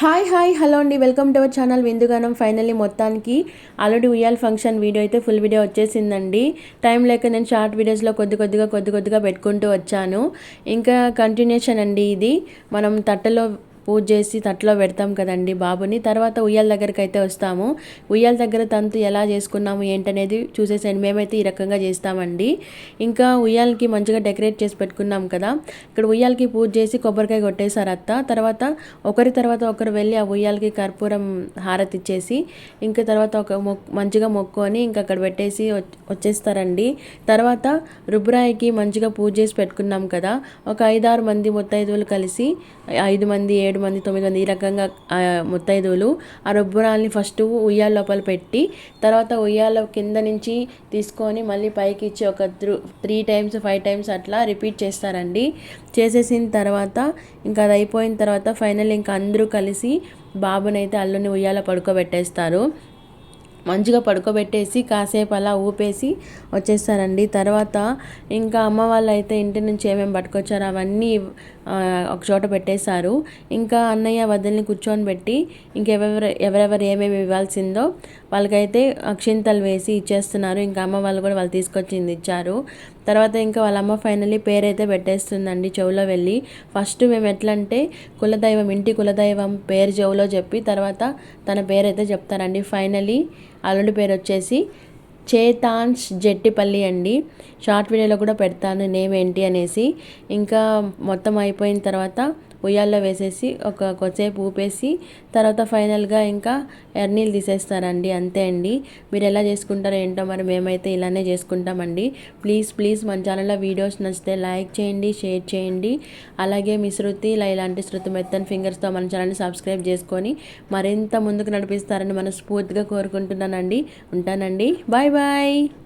Hi hi hello అండి. Welcome to our channel Vindugaanam finally మొత్తానికి. Already ఉయ్యాల్ function video అయితే ఫుల్ వీడియో వచ్చేసిందండి. టైం లేక నేను షార్ట్ వీడియోస్లో కొద్ది కొద్దిగా కొద్ది కొద్దిగా పెట్టుకుంటూ వచ్చాను. ఇంకా కంటిన్యూషన్ అండి ఇది. మనం తట్టలో పూజ చేసి తట్లో పెడతాం కదండి బాబుని. తర్వాత ఉయ్యాల దగ్గరికి అయితే వస్తాము. ఉయ్యాల దగ్గర తంతు ఎలా చేసుకున్నాము ఏంటనేది చూసేసాను మేమైతే ఈ రకంగా చేస్తామండి. ఇంకా ఉయ్యాలకి మంచిగా డెకరేట్ చేసి పెట్టుకున్నాం కదా. ఇక్కడ ఉయ్యాలకి పూజ చేసి కొబ్బరికాయ కొట్టేశారు అత్త. తర్వాత ఒకరి తర్వాత ఒకరు వెళ్ళి ఆ ఉయ్యాలకి కర్పూరం హారతి ఇచ్చేసి ఇంకా తర్వాత ఒక మంచిగా మొక్కుకొని ఇంకా అక్కడ పెట్టేసి వచ్చేస్తారండి. తర్వాత రుబ్రాయికి మంచిగా పూజ చేసి పెట్టుకున్నాం కదా. ఒక ఐదారు మంది ముత్తైదువులు కలిసి ఐదు మంది ఏడు ఏడు మంది తొమ్మిది మంది ఈ రకంగా ముత్తైదువులు ఆ రొబ్బురాల్ని ఫస్ట్ ఉయ్యాల లోపల పెట్టి తర్వాత ఉయ్యాల కింద నుంచి తీసుకొని మళ్ళీ పైకి ఇచ్చి ఒక త్రీ టైమ్స్ ఫైవ్ టైమ్స్ అట్లా రిపీట్ చేస్తారండి. చేసేసిన తర్వాత ఇంకా అది అయిపోయిన తర్వాత ఫైనల్ ఇంకా అందరూ కలిసి బాబునైతే అల్లుని ఉయ్యాల పడుకోబెట్టేస్తారు. మంచిగా పడుకోబెట్టేసి కాసేపు అలా ఊపేసి వచ్చేస్తారండి. తర్వాత ఇంకా అమ్మ వాళ్ళు అయితే ఇంటి నుంచి ఏమేమి పట్టుకొచ్చారో అవన్నీ ఒక చోట పెట్టేశారు. ఇంకా అన్నయ్య వదిలిని కూర్చొని పెట్టి ఇంకెవరెవరు ఎవరెవరు ఏమేమి ఇవ్వాల్సిందో వాళ్ళకైతే అక్షింతలు వేసి ఇచ్చేస్తున్నారు. ఇంకా అమ్మ వాళ్ళు కూడా వాళ్ళు తీసుకొచ్చింది ఇచ్చారు. తర్వాత ఇంకా వాళ్ళ అమ్మ ఫైనల్లీ పేరైతే పెట్టేస్తుందండి చెవులో వెళ్ళి. ఫస్ట్ మేము ఎట్లా అంటే కులదైవం ఇంటి కులదైవం పేరు చెవులో చెప్పి తర్వాత తన పేరైతే చెప్తారండి. ఫైనలీ అల్లుడి పేరు వచ్చేసి చేతాన్స్ జెట్టిపల్లి అండి. షార్ట్ వీడియోలో కూడా పెడతాను నేమ్ ఏంటి అనేసి. ఇంకా మొత్తం అయిపోయిన తర్వాత ఉయ్యాల్లో వేసేసి ఒక కొద్దిసేపు ఊపేసి తర్వాత ఫైనల్గా ఇంకా ఎర్నీలు తీసేస్తారండి. అంతే అండి. మీరు ఎలా చేసుకుంటారో ఏంటో మరి మేమైతే ఇలానే చేసుకుంటామండి. ప్లీజ్ ప్లీజ్ మన ఛానల్లో వీడియోస్ నచ్చితే లైక్ చేయండి షేర్ చేయండి. అలాగే మీ శృతి ఇలా ఇలాంటి శృతి మెత్తన్ ఫింగర్స్తో మన ఛానల్ని సబ్స్క్రైబ్ చేసుకొని మరింత ముందుకు నడిపిస్తారని మనస్ఫూర్తిగా కోరుకుంటున్నానండి. ఉంటానండి. Bye bye.